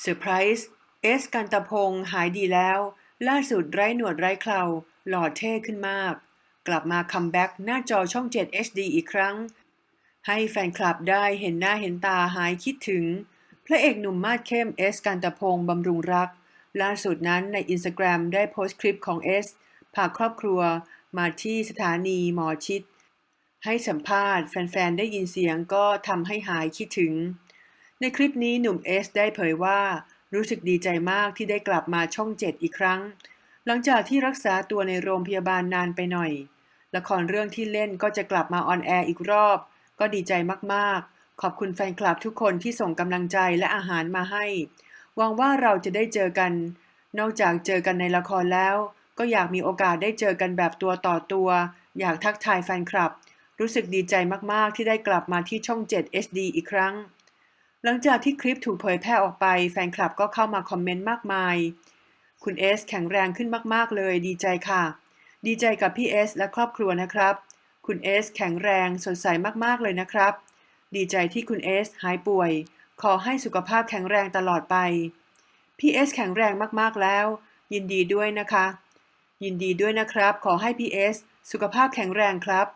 เซอร์ไพรส์เอสกันตะพงศ์หายดีแล้ว ล่าสุดไร้หนวดไร้เคราหล่อเท่ขึ้นมาก กลับมาคัมแบ็กหน้าจอช่อง 7 HD อีกครั้ง ให้แฟนคลับได้เห็นหน้าเห็นตาหายคิดถึง พระเอกหนุ่มมาดเข้มเอสกันตะพงศ์บำรุงรัก ล่าสุดนั้นในอินสตาแกรมได้โพสต์คลิปของเอสพาครอบครัวมาที่สถานีหมอชิด ให้สัมภาษณ์แฟนๆ ได้ยินเสียงก็ทำให้หายคิดถึง ในคลิปนี้หนุ่มเอสได้เผยว่า รู้สึกดีใจมากที่ได้กลับมาช่องเจ็ดอีกครั้ง หลังจากที่รักษาตัวในโรงพยาบาลนานไปหน่อย ละครเรื่องที่เล่นก็จะกลับมาออนแอร์อีกรอบ ก็ดีใจมากๆ ขอบคุณแฟนคลับทุกคนที่ส่งกำลังใจและอาหารมาให้หวังว่าเราจะได้เจอกัน นอกจากเจอกันในละครแล้ว ก็อยากมีโอกาสได้เจอกันแบบตัวต่อตัว อยากทักทายแฟนคลับ รู้สึกดีใจมากๆ ที่ได้กลับมาที่ช่อง7 HD อีกครั้ง หลังจากที่คลิปถูกเผยแพร่ออกไป แฟนคลับก็เข้ามาคอมเมนต์มากมาย คุณเอสแข็งแรงขึ้นมาก ๆ เลย ดีใจค่ะ ดีใจกับพี่เอสและครอบครัวนะครับ คุณเอสแข็งแรงสดใสมาก ๆ เลยนะครับ ดีใจที่คุณเอสหายป่วย ขอให้สุขภาพแข็งแรงตลอดไป พี่เอสแข็งแรงมาก ๆ แล้ว ยินดีด้วยนะคะ ยินดีด้วยนะครับ ขอให้พี่เอสสุขภาพแข็งแรงครับ